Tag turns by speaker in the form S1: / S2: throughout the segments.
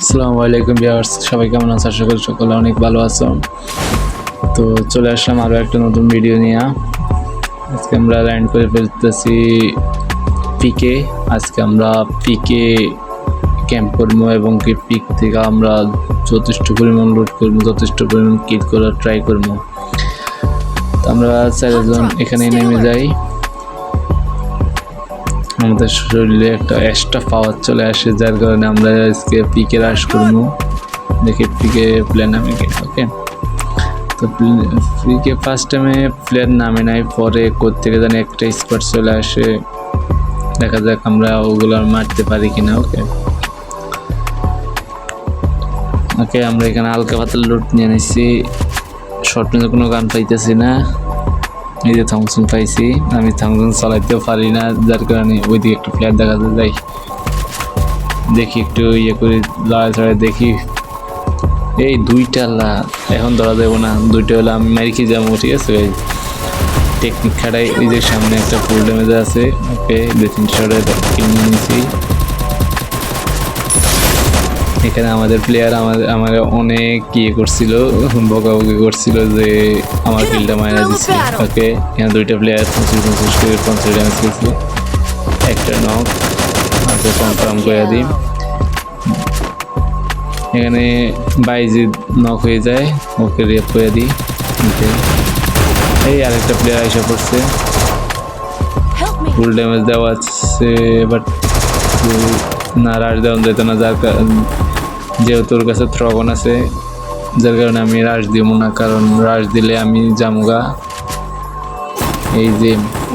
S1: আসসালামু আলাইকুম ভিউয়ার্স সবাই কেমন আছো? আশা করি সকলে অনেক ভালো আছো। তো চলে আসলাম আরও একটা নতুন ভিডিও নিয়ে। আজকে আমরা ল্যান্ড করে ফেলতেছি পিকে আজকে আমরা পিকে ক্যাম্প করব এবং কি পিক থেকে আমরা যথেষ্ট পরিমাণ লুট করব যথেষ্ট পরিমাণ কিট করার ট্রাই করব। তো আমরা চারজন এখানে নেমে যাই। আমাদের শরীরে একটা এক্সট্রা পাওয়ার চলে আসে, যার কারণে আমরা আজকে পিকে রাশ করব। দেখি পিকে প্লেয়ার নামে কিনা ওকে তো পিকে ফার্স্ট টাইমে প্লেয়ার নামে নাই, পরে কোথেকে জানি একটা স্পট চলে আসে। দেখা যাক আমরা ওগুলো মারতে পারি কিনা ওকে ওকে আমরা এখানে হালকা পাতলা লুট নিয়ে নিচ্ছি শর্ট কোনো গান পাইতেছি না। এই যে থমসন পাইছি। আমি থমসন চালাইতেও পারি না, যার কারণে ওইদিকে একটু প্লেয়ার দেখা যায় দেখি একটু ইয়ে করে, লড়াই দেখি। এই দুইটা লা, এখন ধরা দেবো না, দুইটা হলে আমি মারি খেয়ে যাব, ঠিক আছে? টেকনিক খাটাই ওই যে সামনে একটা ফুল ড্যামেজ আছে, ওকে দুই তিনটা শটে কিনে নিয়েছি। এখানে আমাদের প্লেয়ার আমাদের আমার অনেক ইয়ে করছিল বকাবকি করছিল যে আমার কিলটা মারা দিচ্ছে ওকে এখানে দুইটা প্লেয়ার পঁচিশ পঁচিশ করে পঞ্চাশ ড্যামেজ করছে একটা নক ওকে কনফার্ম করে দিই। এখানে বাইজি নক হয়ে যায় ওকে রেপ করে দিই। এই আরেকটা প্লেয়ার এসে পড়ছে। ফুল ড্যামেজ দেওয়া আছে বাট না রাশ দেওয়া যেত না যার কারণ যেহেতু ওর কাছে থ্রগন আছে যার কারণে আমি রাশ দিব না কারণ রাশ দিলে আমি জামুগা। এই যে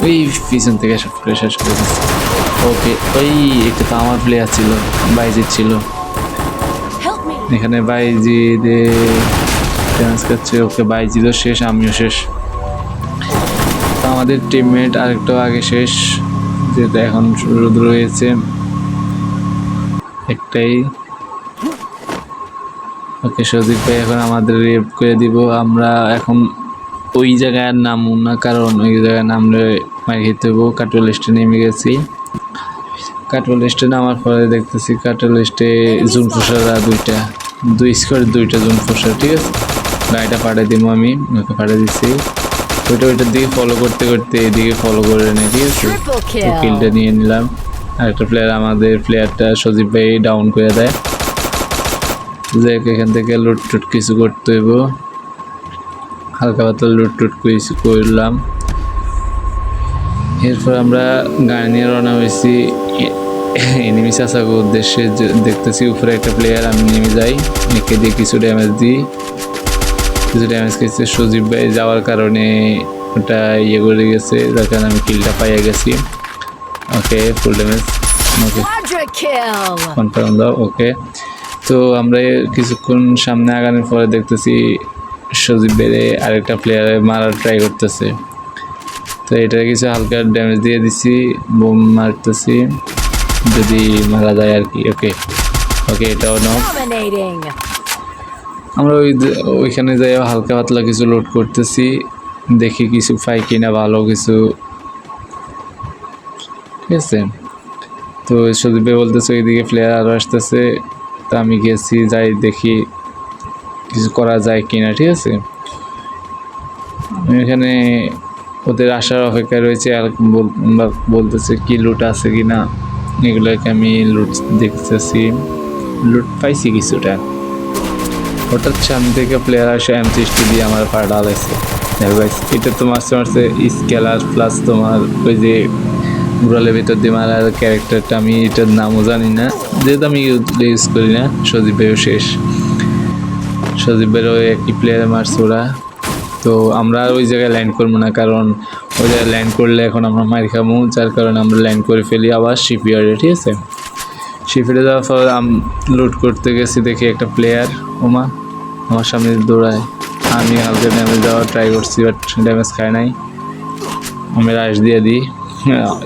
S1: ওই পিছন থেকে সব করে শেষ করে দিচ্ছে। ওকে ওই একটা তো আমার প্লেয়ার ছিল বাইজিৎ ছিল। এখানে বাইজি দে ডান্স করছে ওকে বাইজি তো শেষ আমিও শেষ। তো আমাদের টিমমেট আরেকটা আগে শেষ যেটা এখন রোদ রয়েছে একটাই ওকে সজিব ভাই এখন আমাদের রেপ করে দিব। আমরা এখন ওই জায়গায় আর নামবো না কারণ ওই জায়গায় নামলে মার খেতে হব কাটুয়াল স্টে নেমে গেছি। কাটুয়াল স্টে নামার পরে দেখতেছি কাটুয়াল স্টে জুন ফোসারা দুইটা দুই স্কোয়ার দুইটা জুন ফোসার ঠিক আছে? গাড়িটা পাঠিয়ে দিব আমি ওকে পাঠিয়ে দিচ্ছি ওইটা ওইটার দিকে ফলো করতে করতে এদিকে ফলো করে নেই ঠিক আছে! কিলটা নিয়ে নিলাম। আরেকটা প্লেয়ার আমাদের প্লেয়ারটা সজীব ভাই ডাউন করে দেয়। যে এখান থেকে লুট টুট কিছু করতে হইব। হালকা পাতলা লুট টুট কিছু করলাম। এরপর আমরা গাড়ি নিয়ে রওনা হয়েছি। এনিমি চাষাকে উদ্দেশ্যে দেখতেছি উপরে একটা প্লেয়ার আমি নেমে যাই। একে দিয়ে কিছু ড্যামেজ দিই। কিছু ড্যামেজ খেয়েছে সজীব ভাই যাওয়ার কারণে ওটা ইয়ে করে গেছে যার কারণে আমি কিলটা পাইয়া গেছি। ওকে ফুল ড্যামেজ ওকে কনফার্ম দাও ওকে তো আমরা কিছুক্ষণ সামনে আগানোর পরে দেখতেছি সজীব বেড়ে আরেকটা প্লেয়ারে মারার ট্রাই করতেছে। তো এটা কিছু হালকা ড্যামেজ দিয়ে দিছি বোম মারতেছি যদি মারা যায় আর কি ওকে ওকে এটাও নক আমরা ওই ওইখানে যাই হালকা পাতলা কিছু লোড করতেছি দেখি কিছু পাই কিনা ভালো কিছু। ঠিক আছে? তো সুদীপ বলতেছে ওইদিকে প্লেয়ার আরও আসতেছে। তা আমি গেছি, যাই দেখি কিছু করা যায় কি না ঠিক আছে? এখানে ওদের আসার অপেক্ষায় রয়েছে আর বলতেছে কি লুট আছে কি না এগুলোকে আমি লুট দেখতেছি। লুট পাইছি কিছুটা। হঠাৎ সামনে থেকে প্লেয়ার আসে এম সিক্সটি দিয়ে আমার পা ডালাইছে এটা তো মারছে মারছে স্কেলার প্লাস তোমার ওই যে গুড়ালের ভিতর দিয়ে মারার ক্যারেক্টারটা আমি এটার নামও জানি না। যেহেতু আমি ইউজ করি না সজীব ভাইও শেষ। সজীব ওই একই প্লেয়ারে মারছে ওরা। তো আমরা ওই জায়গায় ল্যান্ড করব না, কারণ ওই জায়গায় ল্যান্ড করলে এখন আমরা মার খাব, যার কারণে আমরা ল্যান্ড করে ফেলি আবার শিপইয়ার্ডে ঠিক আছে? শিফটে যাওয়ার পর আম- লুট করতে গেছি দেখি একটা প্লেয়ার ওমা, আমার সামনে দৌড়ায়। আমি হালকা ড্যামেজ দেওয়ার ট্রাই করছি বাট ড্যামেজ খায় নাই। আমি রাশ দিয়ে দিই।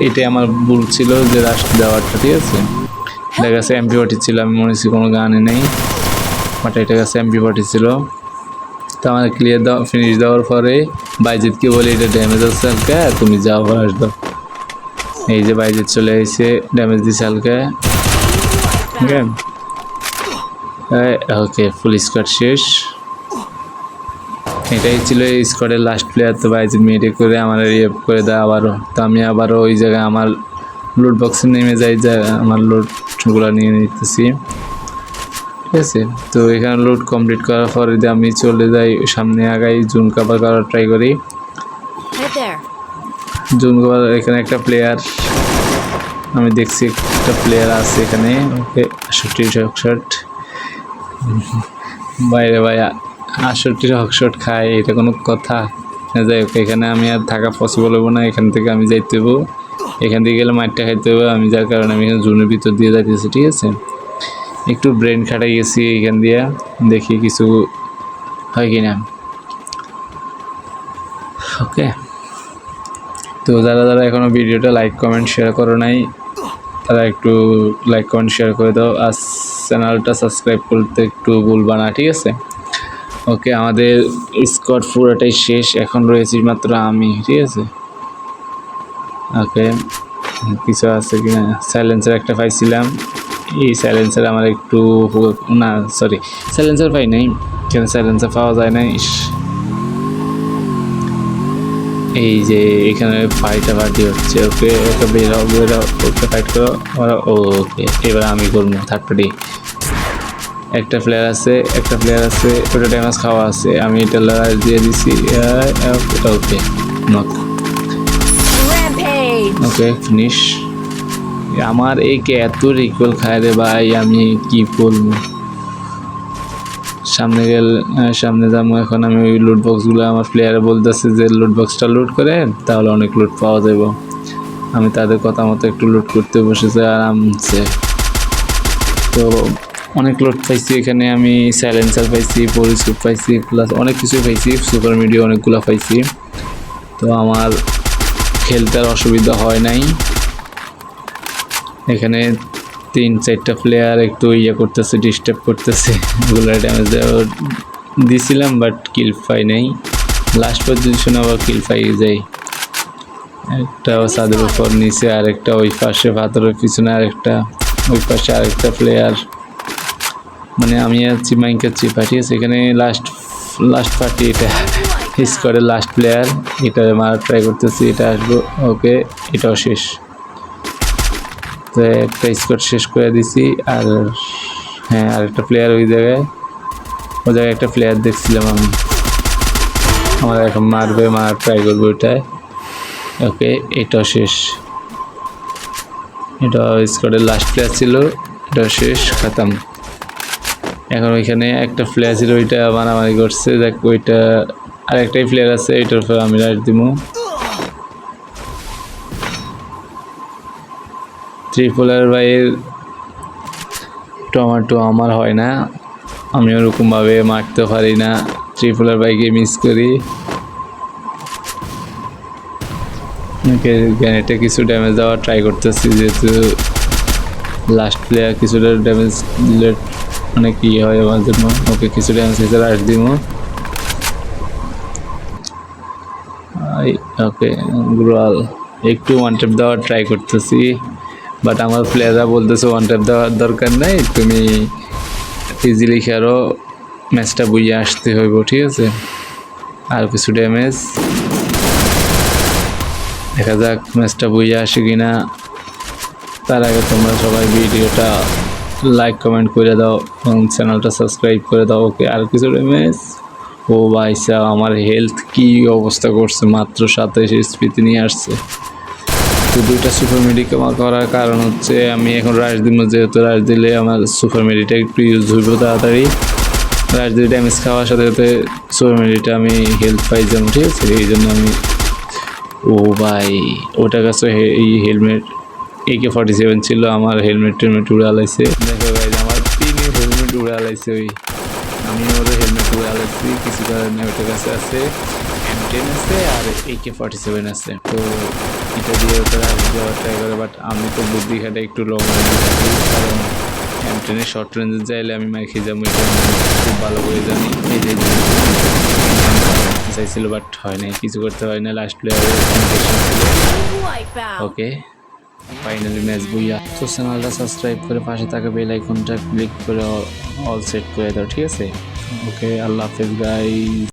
S1: এটাই আমার ভুল ছিল যে রাশ দেওয়ারটা, ঠিক আছে? দেখা গেছে এমপি পার্টি ছিল, আমি মনে হচ্ছি কোনো গানে নেই বাট এটা গেছে এমপি পার্টি ছিল। তো আমার ক্লিয়ার দেওয়া ফিনিশ দেওয়ার পরে বাইজিৎকে বলি, এটা ড্যামেজ আছে হালকা, তুমি যাও রাশ দাও এই যে বাইজিৎ চলে এসে ড্যামেজ দিছে হালকা। ওকে ফুল স্কোয়াড শেষ। এটাই ছিল এই স্কোয়াডের লাস্ট প্লেয়ার তো ভাই মেরে করে আমার রিয়েপ করে দেয় আবারও। তো আমি আবারও ওই জায়গায় আমার লুট বক্সে নেমে যাই যা আমার লুটগুলো নিয়ে নিতেছি। ঠিক আছে? তো এখানে লুট কমপ্লিট করার পরে যদি আমি চলে যাই সামনে আগাই জুম কাভার করার ট্রাই করি. জুম কাভার এখানে একটা প্লেয়ার আমি দেখছি একটা প্লেয়ার আছে এখানে। ওকে শট বাইরে ভাই আষট্টি শট খায় এটা কোনো কথা। না, যাই হোক এখানে আমি আর থাকা পসিবল হব না এখান থেকে আমি যাইতে হব। এখান থেকে গেলে মাঠটা খাইতে হবে আমি যার কারণে আমি এখানে জুনের ভিতর দিয়ে যাইতেছি ঠিক আছে? একটু ব্রেন খাটাই গেছি এখান দিয়ে দেখি কিছু হয় কি না ওকে তো যারা যারা এখনও ভিডিওটা লাইক কমেন্ট শেয়ার করো নাই তারা একটু লাইক কমেন্ট শেয়ার করে দাও। আর চ্যানেলটা সাবস্ক্রাইব করতে একটু ভুলবা না ঠিক আছে? ওকে, আমাদের স্কট পুরোটাই শেষ। এখন রয়েছি মাত্র আমি, ঠিক আছে? ওকে, কিছু আছে কি না সাইলেন্সার একটা পাইছিলাম। এই সাইলেন্সার আমার একটু না সরি সাইলেন্সার পাই নাই। কেন সাইলেন্সার পাওয়া যায় না ইস। এই যে, এখানে ফাইটা পার্টি হচ্ছে। ওকে ওকে বেরাও বেরাও ওকে ফাইট করো। ওরা ওকে, এবার আমি করব, থার্ড পার্টি। একটা প্লেয়ার আছে একটা প্লেয়ার আছে ওটা ড্যামেজ খাওয়া আছে। আমি এটা লড়াই দিয়ে দিছি। ওকে নক. ওকে ফিনিশ আমার এই কে এত রিকোয়েল খায় রে ভাই আমি কি বলব সামনে গেল সামনে যাব এখন। আমি ওই লুট বক্সগুলো আমার প্লেয়ারে বলতেছে যে লুট বক্সটা লুট করে তাহলে অনেক লুট পাওয়া যাব আমি তাদের কথা মতো একটু লুট করতে বসেছি আরামসে। তো অনেক লোড পাইছি এখানে, আমি সাইলেন্সার পাইছি পরিস্কোপ পাইছি প্লাস অনেক কিছু পাইছি সুপার মিডিয়া অনেকগুলো পাইছি। তো আমার খেলতে আর অসুবিধা হয় নাই। এখানে তিন, চারটা প্লেয়ার একটু ইয়ে করতেছে ডিস্টার্ব করতেছে ওগুলো ড্যামেজ দিছিলাম বাট কিল পাই নাই। লাস্ট পজিশনে আবার কিল পাই যাই। একটা সাদের উপর নিচে, আরেকটা ওই পাশে ভাতরের পিছনে আরেকটা, ওই পাশে আরেকটা প্লেয়ার মানে আমি মাইনকে আছি? পাঠিয়েছি এখানে লাস্ট লাস্ট পার্টি এটা। স্কোয়াডের লাস্ট প্লেয়ার এটা মারা ট্রাই করতেছি, এটা আসব, ওকে, এটাও শেষ। তো একটা স্কোয়াড শেষ করে দিছি, আর হ্যাঁ আর একটা প্লেয়ার ওই জায়গায় ওই জায়গায় একটা প্লেয়ার দেখছিলাম আমি। আমার এখন মারবে, মারার ট্রাই করব ওইটায়। ওকে, এটাও শেষ। এটা স্কোয়াডের লাস্ট প্লেয়ার ছিল এটা শেষ, খাতাম। এখন ওইখানে একটা প্লেয়ার ছিল ওইটা মারামারি করছে। দেখ, ওইটা আর একটাই প্লেয়ার আছে এটার উপর আমি রাইট দিব ত্রিপুলার ভাইয়ের টমেটো আমার হয় না। আমি ওরকমভাবে মারতে পারি না। ত্রিপুলার ভাইকে মিস করি। গ্যানেটে কিছু ড্যামেজ দেওয়ার ট্রাই করতেছি, যেহেতু লাস্ট প্লেয়ার কিছুটা ড্যামেজ দিলে অনেক ইয়ে হয় আমার জন্য? ওকে কিছু ড্যামেজ রাশ দিব ওকে, গ্রোয়াল। একটু ওয়ান ট্যাপ দেওয়ার ট্রাই করতেছি বাট আমার প্লেয়াররা বলতেছে ওয়ান ট্যাপ দেওয়ার দরকার নেই, তুমি ইজিলি খেয়ারও ম্যাচটা বুঝিয়ে আসতে হইব, ঠিক আছে? আর কিছু ড্যামেজ দেখা যাক ম্যাচটা বুঝে আসে কিনা। তার আগে তোমরা সবাই ভিডিওটা লাইক কমেন্ট করে দাও এবং চ্যানেলটা সাবস্ক্রাইব করে দাও ওকে আর কিছু ড্যামেজ ও ভাই সাহেব, আমার হেলথ কি অবস্থা করছে? মাত্র সাতাইশ স্পিতে নিয়ে আসছে। তো দুইটা সুপার মেডিকেল করার কারণ হচ্ছে আমি এখন রাশ দিব যেহেতু রাশ দিলে আমার সুপার মেডিটা একটু ইউজ হইব তাড়াতাড়ি। রাশ দিয়ে ড্যামেজ খাওয়ার সাথে সাথে সুপার মেডিটা আমি হেলথ পাই যাব ঠিক আছে? এই জন্য আমি ও ভাই ওটা কাছে এই হেলমেট একে ফর্টি সেভেন ছিল আমার হেলমেট টেলমেট উড়ে আলাইছে উড়ে আলাইছে ওই আমি ওর হেলমেট উড়ে কিছু কারণে ওটার কাছে আছে এম টেন আছে আর একে ফর্টি সেভেন আছে। তো এটা দিয়ে ওটা দেওয়ার ট্রাই করে বাট আমি তো বুদ্ধি খাটে একটু লং কারণ এম টেনে শর্ট রেঞ্জে যাইলে আমি মাইক খেয়ে যাব এটা খুব ভালো করে জানি। এই যে- চাইছিল বাট হয় নাই কিছু করতে হয় না লাস্ট প্লেয়ারের ওকে ফাইনালি ম্যাচ বইয়া। তো চ্যানেলটা সাবস্ক্রাইব করে পাশে থাকা বেল আইকনটা ক্লিক করে অল সেট করে দাও, ঠিক আছে? ওকে আল্লাহ হাফেজ গাই